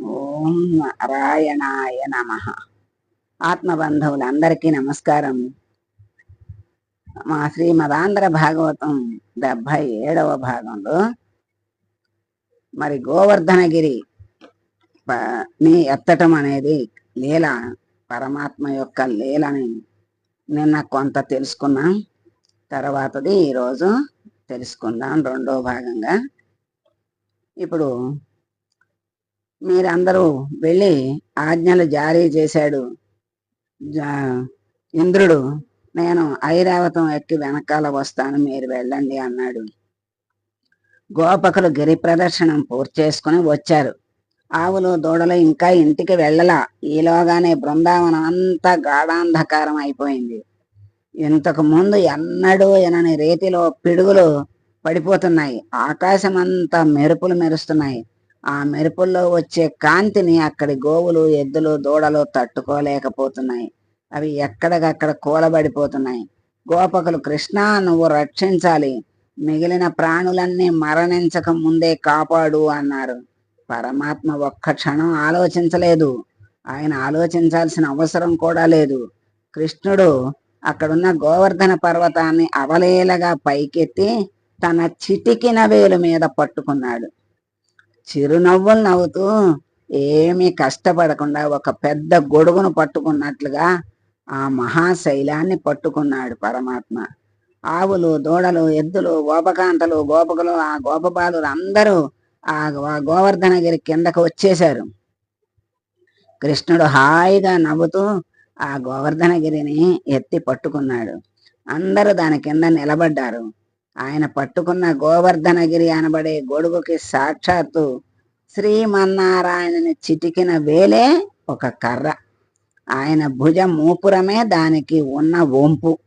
ఓం నారాయణాయ నమ. ఆత్మబంధువులందరికీ నమస్కారం. మా శ్రీ మదాంధ్ర భాగవతం డెబ్భై ఏడవ భాగంలో మరి గోవర్ధనగిరి ప- ని ఎత్తటం అనేది లీల పరమాత్మ యొక్క లీలని నిన్న కొంత తెలుసుకున్నాం. తర్వాతది ఈరోజు తెలుసుకుందాం రెండో భాగంగా. ఇప్పుడు మీరందరూ వెళ్ళి ఆజ్ఞలు జారీ చేశాడు. ఇంద్రుడు నేను ఐరావతం ఎక్కి వెనకాల వస్తాను మీరు వెళ్ళండి అన్నాడు. గోపకులు గిరి ప్రదర్శనం పూర్తి చేసుకుని వచ్చారు. ఆవులు దూడలు ఇంకా ఇంటికి వెళ్ళలా. ఈలోగానే బృందావనం అంతా గాఢాంధకారం అయిపోయింది. ఇంతకు ముందు ఎన్నడూ ఎనని రీతిలో పిడుగులు పడిపోతున్నాయి. ఆకాశం అంతా మెరుపులు మెరుస్తున్నాయి. ఆ మెరుపుల్లో వచ్చే కాంతిని అక్కడి గోవులు ఎద్దులు దూడలు తట్టుకోలేకపోతున్నాయి. అవి ఎక్కడికక్కడ కూలబడిపోతున్నాయి. గోపకులు కృష్ణ నువ్వు రక్షించాలి. మిగిలిన ప్రాణులన్నీ మరణించక ముందే కాపాడు అన్నారు. పరమాత్మ ఒక్క క్షణం ఆలోచించలేదు. ఆయన ఆలోచించాల్సిన అవసరం కూడా లేదు. కృష్ణుడు అక్కడున్న గోవర్ధన పర్వతాన్ని అవలేలగా పైకెత్తి తన చిటికిన వేలు మీద పట్టుకున్నాడు. చిరునవ్వులు నవ్వుతూ ఏమీ కష్టపడకుండా ఒక పెద్ద గొడుగును పట్టుకున్నట్లుగా ఆ మహాశైలాన్ని పట్టుకున్నాడు పరమాత్మ. ఆవులు దూడలు ఎద్దులు గోపకాంతలు గోపకులు ఆ గోపపాలు అందరూ ఆ గో- గోవర్ధనగిరి కిందకు వచ్చేశారు. కృష్ణుడు హాయిగా నవ్వుతూ ఆ గోవర్ధనగిరిని ఎత్తి పట్టుకున్నాడు. అందరూ దాని కింద నిలబడ్డారు. ఆయన పట్టుకున్న గోవర్ధనగిరి అనబడే గొడుగుకి సాక్షాత్తు శ్రీమన్నారాయణని చిటికిన వేలే ఒక కర్ర. ఆయన భుజ మూపురమే దానికి ఉన్న వంపు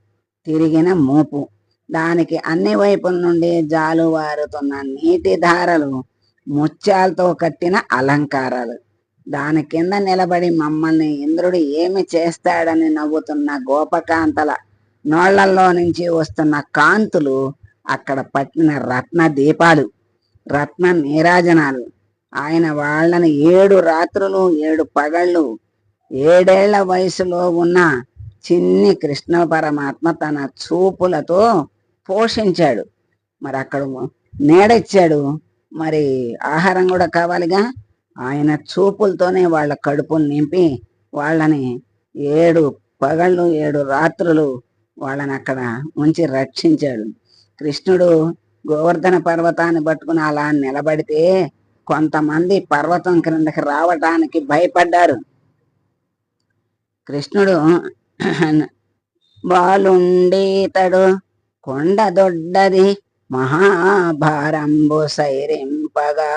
తిరిగిన మూపు. దానికి అన్ని వైపుల నుండి జాలువారుతున్న నీటి ధారలు ముత్యాలతో కట్టిన అలంకారాలు. దాని కింద నిలబడి మమ్మల్ని ఇంద్రుడు ఏమి చేస్తాడని నవ్వుతున్న గోపకాంతల నోళ్ళల్లో నుంచి వస్తున్న కాంతులు అక్కడ పట్టిన రత్న దీపాలు రత్న నీరాజనాలు. ఆయన వాళ్ళని ఏడు రాత్రులు ఏడు పగళ్ళు ఏడేళ్ళ వయసులో ఉన్న చిన్ని కృష్ణ పరమాత్మ తన చూపులతో పోషించాడు. మరి అక్కడ నీడిచ్చాడు. మరి ఆహారం కూడా కావాలిగా? ఆయన చూపులతోనే వాళ్ళ కడుపులు నింపి వాళ్ళని ఏడు పగళ్ళు ఏడు రాత్రులు వాళ్ళని అక్కడ ఉంచి రక్షించాడు. కృష్ణుడు గోవర్ధన పర్వతాన్ని పట్టుకుని అలా నిలబడితే కొంతమంది పర్వతం క్రిందకి రావటానికి భయపడ్డారు. కృష్ణుడు బాలుండేతడు కొండ దొడ్డది మహాభారంబు సైరింపగా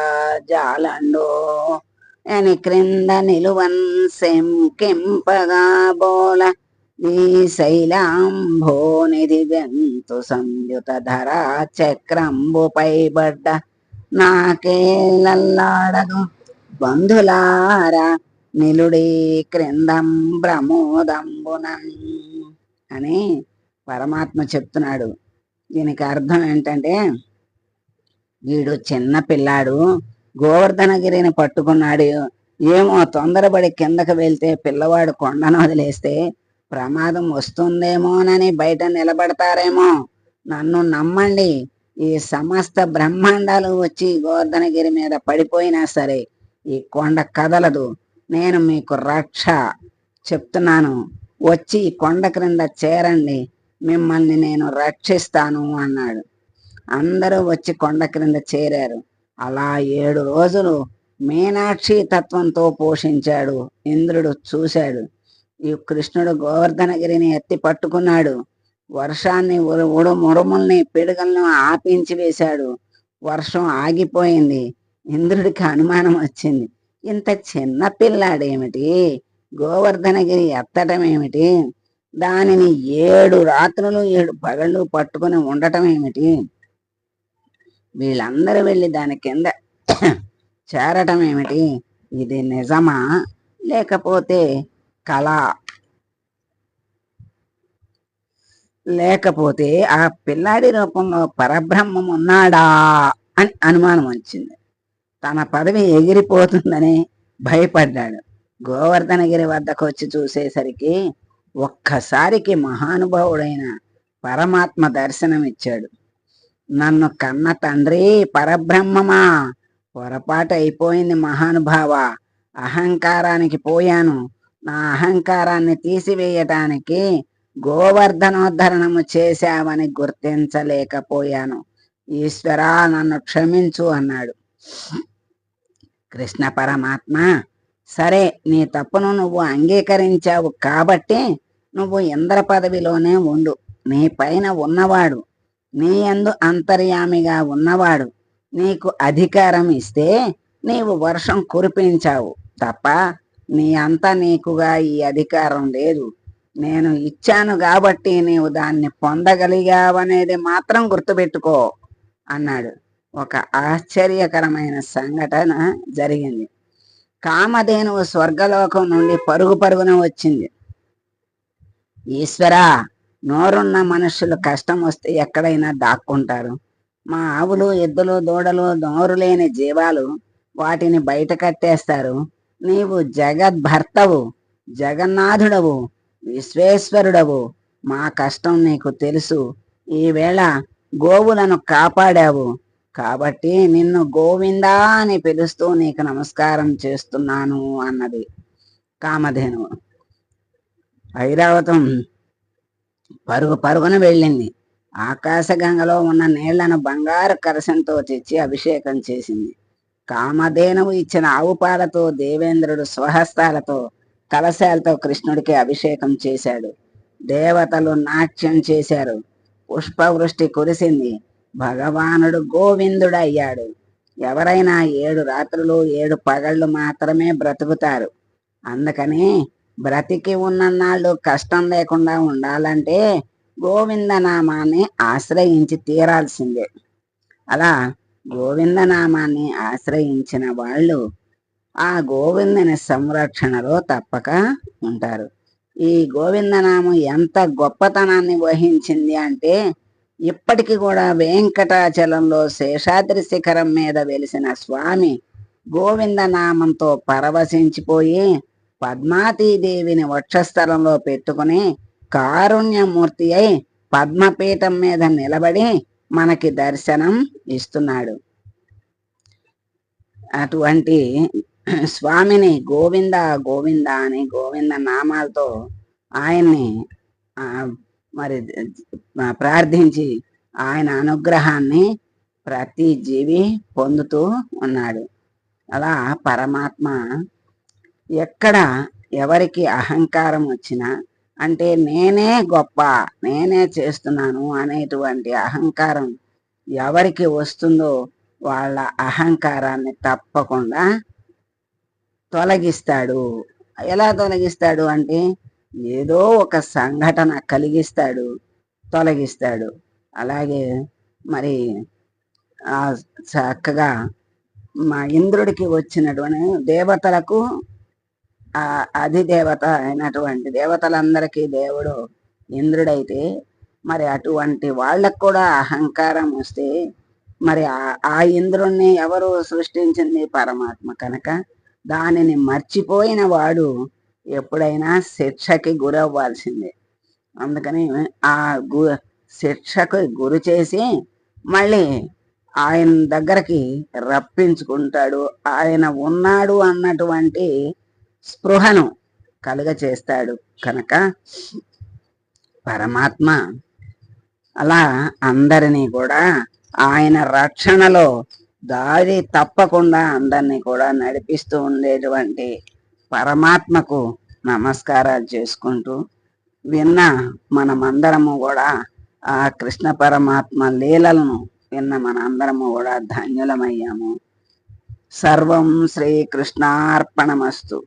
జాలండో అని క్రింద నిలువన్ సెంకింపగా బోల ఈ శైలాంభో నిధి జంతు సంయుత ధరా చక్రంబు పైబడ్డ నాకేలల్లాడదు బంధులారా నిలుడి క్రిందం ప్రమోదంబునం అని పరమాత్మ చెప్తున్నాడు. దీనికి అర్థం ఏంటంటే వీడు చిన్న పిల్లాడు గోవర్ధనగిరిని పట్టుకున్నాడు. ఏమో తొందరపడి కిందకు వెళ్తే పిల్లవాడు కొండను వదిలేస్తే ప్రమాదం వస్తుందేమోనని బయట నిలబడతారేమో. నన్ను నమ్మండి. ఈ సమస్త బ్రహ్మాండాలు వచ్చి గోవర్ధనగిరి మీద పడిపోయినా సరే ఈ కొండ కదలదు. నేను మీకు రక్ష చెప్తున్నాను. వచ్చి ఈ కొండ క్రింద చేరండి. మిమ్మల్ని నేను రక్షిస్తాను అన్నాడు. అందరూ వచ్చి కొండ క్రింద చేరారు. అలా ఏడు రోజులు మీనాక్షి తత్వంతో పోషించాడు. ఇంద్రుడు చూశాడు. ఈ కృష్ణుడు గోవర్ధనగిరిని ఎత్తి పట్టుకున్నాడు. వర్షాన్ని ఉడు మురుముల్ని పిడుగలను ఆపించి వేశాడు. వర్షం ఆగిపోయింది. ఇంద్రుడికి అనుమానం వచ్చింది. ఇంత చిన్న పిల్లాడేమిటి? గోవర్ధనగిరి ఎత్తటం ఏమిటి దానిని ఏడు రాత్రులు ఏడు పగళ్ళు పట్టుకుని ఉండటం ఏమిటి వీళ్ళందరూ వెళ్ళి దాని కింద చేరటం ఏమిటి ఇది నిజమా? లేకపోతే కళ. లేకపోతే ఆ పిల్లాడి రూపంలో పరబ్రహ్మం ఉన్నాడా అని అనుమానం వచ్చింది. తన పదవి ఎగిరిపోతుందని భయపడ్డాడు. గోవర్ధనగిరి వద్దకు వచ్చి చూసేసరికి ఒక్కసారికి మహానుభావుడైన పరమాత్మ దర్శనమిచ్చాడు. నన్ను కన్న తండ్రి పరబ్రహ్మమా? పొరపాటు అయిపోయింది మహానుభావ. అహంకారానికి పోయాను. నా అహంకారాన్ని తీసివేయటానికి గోవర్ధనోద్ధరణము చేశావని గుర్తించలేకపోయాను. ఈశ్వరా నన్ను క్షమించు అన్నాడు. కృష్ణ పరమాత్మ సరే నీ తప్పును నువ్వు అంగీకరించావు కాబట్టి నువ్వు ఇంద్ర పదవిలోనే ఉండు. నీ పైన ఉన్నవాడు నీ యందు అంతర్యామిగా ఉన్నవాడు నీకు అధికారం ఇస్తే నీవు వర్షం కురిపించావు తప్ప నీ అంతా నీకుగా ఈ అధికారం లేదు. నేను ఇచ్చాను కాబట్టి నీవు దాన్ని పొందగలిగావనేది మాత్రం గుర్తుపెట్టుకో అన్నాడు. ఒక ఆశ్చర్యకరమైన సంఘటన జరిగింది. కామధేనువు స్వర్గలోకం నుండి పరుగు పరుగున వచ్చింది. ఈశ్వరా నోరున్న మనుషులు కష్టం వస్తే ఎక్కడైనా దాక్కుంటారు. మా ఆవులు ఎద్దులు దూడలు నోరు లేని జీవాలు వాటిని బయట కట్టేస్తారు. నీవు జగద్భర్తవు జగన్నాథుడవు విశ్వేశ్వరుడవు. మా కష్టం నీకు తెలుసు. ఈవేళ గోవులను కాపాడావు. కాబట్టి నిన్ను గోవిందా అని పిలుస్తూ నీకు నమస్కారం చేస్తున్నాను అన్నది కామధేనువు. ఐరావతం పరుగు పరుగున వెళ్ళింది. ఆకాశగంగలో ఉన్న నీళ్ళను బంగారు కరసంతో తెచ్చి అభిషేకం చేసింది. కామధేనువు ఇచ్చిన ఆవు పాలతో దేవేంద్రుడు స్వహస్తాలతో కలశాలతో కృష్ణుడికి అభిషేకం చేశాడు. దేవతలు నాట్యం చేశారు. పుష్పవృష్టి కురిసింది. భగవానుడు గోవిందుడయ్యాడు. ఎవరైనా ఏడు రాత్రులు ఏడు పగళ్ళు మాత్రమే బ్రతుకుతారు. అందుకని బ్రతికి ఉన్ననాళ్ళు కష్టం లేకుండా ఉండాలంటే గోవిందనామాన్ని ఆశ్రయించి తీరాల్సిందే. అలా గోవిందనామాన్ని ఆశ్రయించిన వాళ్ళు ఆ గోవిందని సంరక్షణలో తప్పక ఉంటారు. ఈ గోవిందనామం ఎంత గొప్పతనాన్ని వహించింది అంటే ఇప్పటికి కూడా వెంకటాచలంలో శేషాద్రి శిఖరం మీద వెలిసిన స్వామి గోవిందనామంతో పరవశించిపోయి పద్మాతీదేవిని వక్షస్థలంలో పెట్టుకుని కారుణ్యమూర్తి అయి పద్మపీఠం మీద నిలబడి మనకి దర్శనం ఇస్తున్నాడు. అటువంటి స్వామిని గోవింద గోవింద అని గోవింద నామాలతో ఆయన్ని మరి ప్రార్థించి ఆయన అనుగ్రహాన్ని ప్రతి జీవి పొందుతూ ఉన్నాడు. అలా పరమాత్మ ఎక్కడ ఎవరికి అహంకారం వచ్చినా అంటే నేనే గొప్ప నేనే చేస్తున్నాను అనేటువంటి అహంకారం ఎవరికి వస్తుందో వాళ్ళ అహంకారాన్ని తప్పకుండా తొలగిస్తాడు. ఎలా తొలగిస్తాడు అంటే ఏదో ఒక సంఘటన కలిగిస్తాడు తొలగిస్తాడు. అలాగే మరి చక్కగా మా ఇంద్రుడికి వచ్చినటువంటి దేవతలకు ఆ అధిదేవత అయినటువంటి దేవతలందరికీ దేవుడు ఇంద్రుడైతే మరి అటువంటి వాళ్ళకు కూడా అహంకారం వస్తే మరి ఆ- ఆ ఇంద్రుణ్ణి ఎవరు సృష్టించింది పరమాత్మ కనుక? దానిని మర్చిపోయిన వాడు ఎప్పుడైనా శిక్షకి గురవ్వాల్సిందే. అందుకని ఆ గు శిక్షకు గురి చేసి మళ్ళీ ఆయన దగ్గరికి రప్పించుకుంటాడు. ఆయన ఉన్నాడు అన్నటువంటి స్పృహను కలుగ చేస్తాడు కనుక పరమాత్మ అలా అందరినీ కూడా ఆయన రక్షణలో దారి తప్పకుండా అందరినీ కూడా నడిపిస్తూ ఉండేటువంటి పరమాత్మకు నమస్కారాలు చేసుకుంటూ విన్న మనమందరము కూడా ఆ కృష్ణ పరమాత్మ లీలలను విన్న మనందరము కూడా ధన్యులమయ్యాము. సర్వం శ్రీకృష్ణార్పణమస్తు.